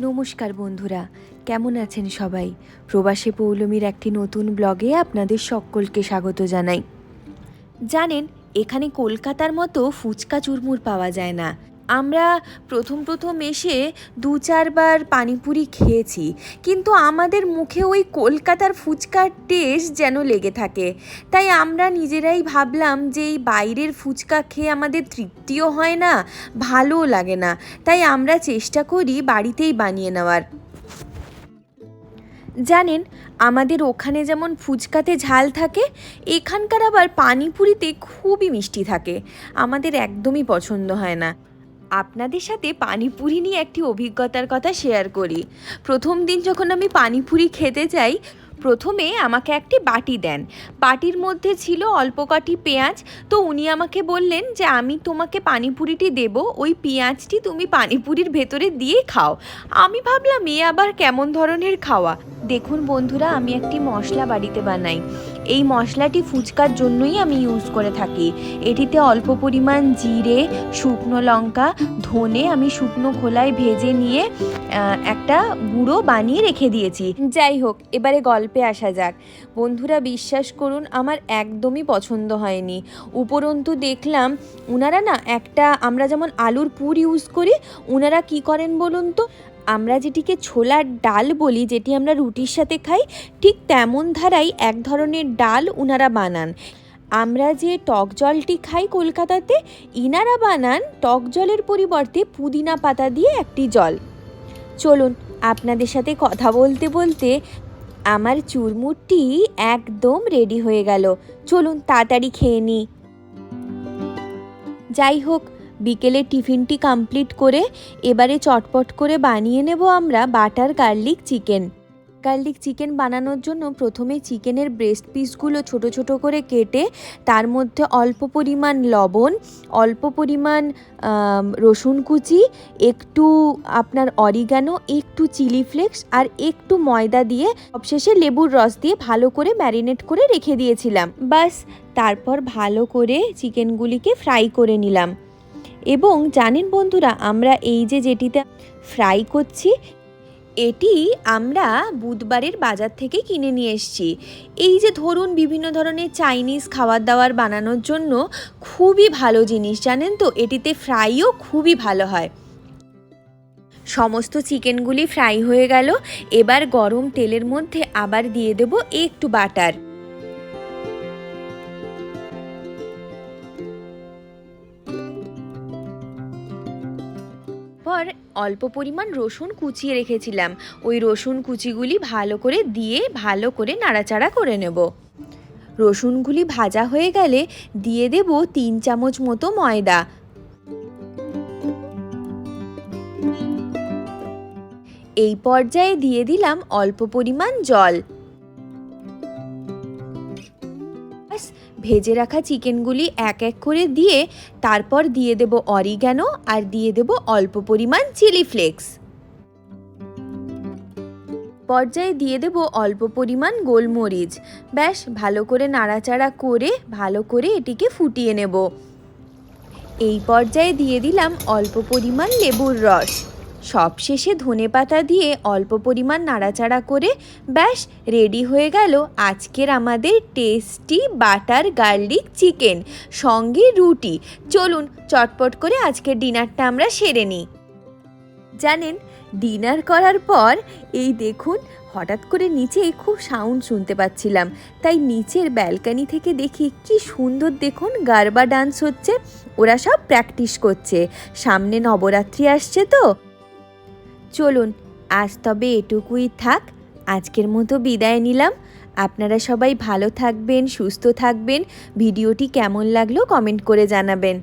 নমস্কার বন্ধুরা, কেমন আছেন সবাই? প্রবাসী পৌলমীর একটি নতুন ব্লগে আপনাদের সকলকে স্বাগত জানাই। জানেন, এখানে কলকাতার মতো ফুচকা চুরমুর পাওয়া যায় না। আমরা প্রথম প্রথম এসে দু চারবার পানিপুরি খেয়েছি, কিন্তু আমাদের মুখে ওই কলকাতার ফুচকার টেস্ট যেন লেগে থাকে। তাই আমরা নিজেরাই ভাবলাম যে এই বাইরের ফুচকা খেয়ে আমাদের তৃপ্তিও হয় না, ভালোও লাগে না। তাই আমরা চেষ্টা করি বাড়িতেই বানিয়ে নেওয়ার। জানেন, আমাদের ওখানে যেমন ফুচকাতে ঝাল থাকে, এখানকার আবার পানিপুরিতে খুবই মিষ্টি থাকে। আমাদের একদমই পছন্দ হয় না। আপনাদের সাথে পানিপুরি নিয়ে একটি অভিজ্ঞতার কথা শেয়ার করি। প্রথম দিন যখন আমি পানিপুরি খেতে যাই, প্রথমে আমাকে একটি বাটি দেন। বাটির মধ্যে ছিল অল্প কটি পেঁয়াজ। তো উনি আমাকে বললেন যে, আমি তোমাকে পানিপুরিটি দেব, ওই পেঁয়াজটি তুমি পানিপুরির ভেতরে দিয়ে খাও। আমি ভাবলাম, এ আবার কেমন ধরনের খাওয়া? দেখুন বন্ধুরা, আমি একটি মশলা বাড়িতে বানাই। এই মশলাটি ফুচকার জন্যই আমি ইউজ করে থাকি। এটিতে অল্প পরিমাণ জিরে, শুকনো লঙ্কা, ধনে আমি শুকনো খোলায় ভেজে নিয়ে একটা গুঁড়ো বানিয়ে রেখে দিয়েছি। যাই হোক, এবারে গল্পে আসা যাক। বন্ধুরা, বিশ্বাস করুন, আমার একদমই পছন্দ হয়নি। উপরন্তু দেখলাম, উনারা না একটা আমরা যেমন আলুর পুর ইউজ করি, উনারা কি করেন বলুন তো? আমরা যেটিকে ছোলার ডাল বলি, যেটি আমরা রুটির সাথে খাই, ঠিক তেমন ধারাই এক ধরনের ডাল উনারা বানান। আমরা যে টক জলটি খাই কলকাতাতে, ইনারা বানান টক জলের পরিবর্তে পুদিনা পাতা দিয়ে একটি জল। চলুন আপনাদের সাথে কথা বলতে বলতে আমার চুরমুরটি একদম রেডি হয়ে গেল। চলুন তাড়াতাড়ি খেয়ে নিই। যাই হোক বিকেলে টিফিনটি কমপ্লিট করে এবারে চটপট করে বানিয়ে নেব আমরা butter garlic chicken. Garlic chicken বানানোর জন্য প্রথমে চিকেনের ব্রেস্ট পিসগুলো ছোট ছোট করে কেটে তার মধ্যে অল্প পরিমাণ লবণ, অল্প পরিমাণ রসুন কুচি, একটু আপনার অরিগানো, একটু চিলি ফ্লেক্স আর একটু ময়দা দিয়ে সবশেষে লেবুর রস দিয়ে ভালো করে ম্যারিনেট করে রেখে দিয়েছিলাম। বাস তারপর ভালো করে চিকেনগুলিকে ফ্রাই করে নিলাম। এবং জানেন বন্ধুরা, আমরা এই যে যেটিতে ফ্রাই করছি, এটি আমরা বুধবারের বাজার থেকে কিনে নিয়ে এসেছি। এই যে ধরুন, বিভিন্ন ধরনের চাইনিজ খাবার দাবার বানানোর জন্য খুবই ভালো জিনিস, জানেন তো? এটিতে ফ্রাইও খুবই ভালো হয়। সমস্ত চিকেনগুলি ফ্রাই হয়ে গেল। এবার গরম তেলের মধ্যে আবার দিয়ে দেব একটু বাটার। পর অল্প পরিমাণ রসুন কুচিয়ে রেখেছিলাম। ওই রসুন কুচিগুলি ভালো করে দিয়ে, ভালো করে নাড়াচাড়া করে নেব। রসুনগুলি ভাজা হয়ে গেলে দিয়ে দেব তিন চামচ মতো ময়দা। এই পর্যায়ে দিয়ে দিলাম অল্প পরিমাণ জল। ভেজে রাখা চিকেনগুলি এক এক করে দিয়ে তারপর দিয়ে দেব অরিগ্যানো আর দিয়ে দেব অল্প পরিমাণ চিলি ফ্লেক্স। পর্যায়ে দিয়ে দেব অল্প পরিমাণ গোলমরিচ। ব্যাস, ভালো করে নাড়াচাড়া করে, ভালো করে এটিকে ফুটিয়ে নেব। এই পর্যায়ে দিয়ে দিলাম অল্প পরিমাণ লেবুর রস। সবশেষে ধনেপাতা দিয়ে অল্প পরিমাণ নাড়াচাড়া করে ব্যাস, রেডি হয়ে গেল আজকের আমাদের টেস্টি বাটার গার্লিক চিকেন, সঙ্গে রুটি। চলুন, চটপট করে আজকের ডিনারটা আমরা সেরে নিই। জানেন, ডিনার করার পর, এই দেখুন, হঠাৎ করে নিচে খুব সাউন্ড শুনতে পাচ্ছিলাম। তাই নিচের ব্যালকানি থেকে দেখি কি সুন্দর দেখুন গারবা ডান্স হচ্ছে, ওরা সব প্র্যাকটিস করছে। সামনে নবরাত্রি আসছে তো। চলুন, আজ তবে এটুকুই থাক, আজকের মতো বিদায় নিলাম। আপনারা সবাই ভালো থাকবেন, সুস্থ থাকবেন। ভিডিওটি কেমন লাগল কমেন্ট করে জানাবেন।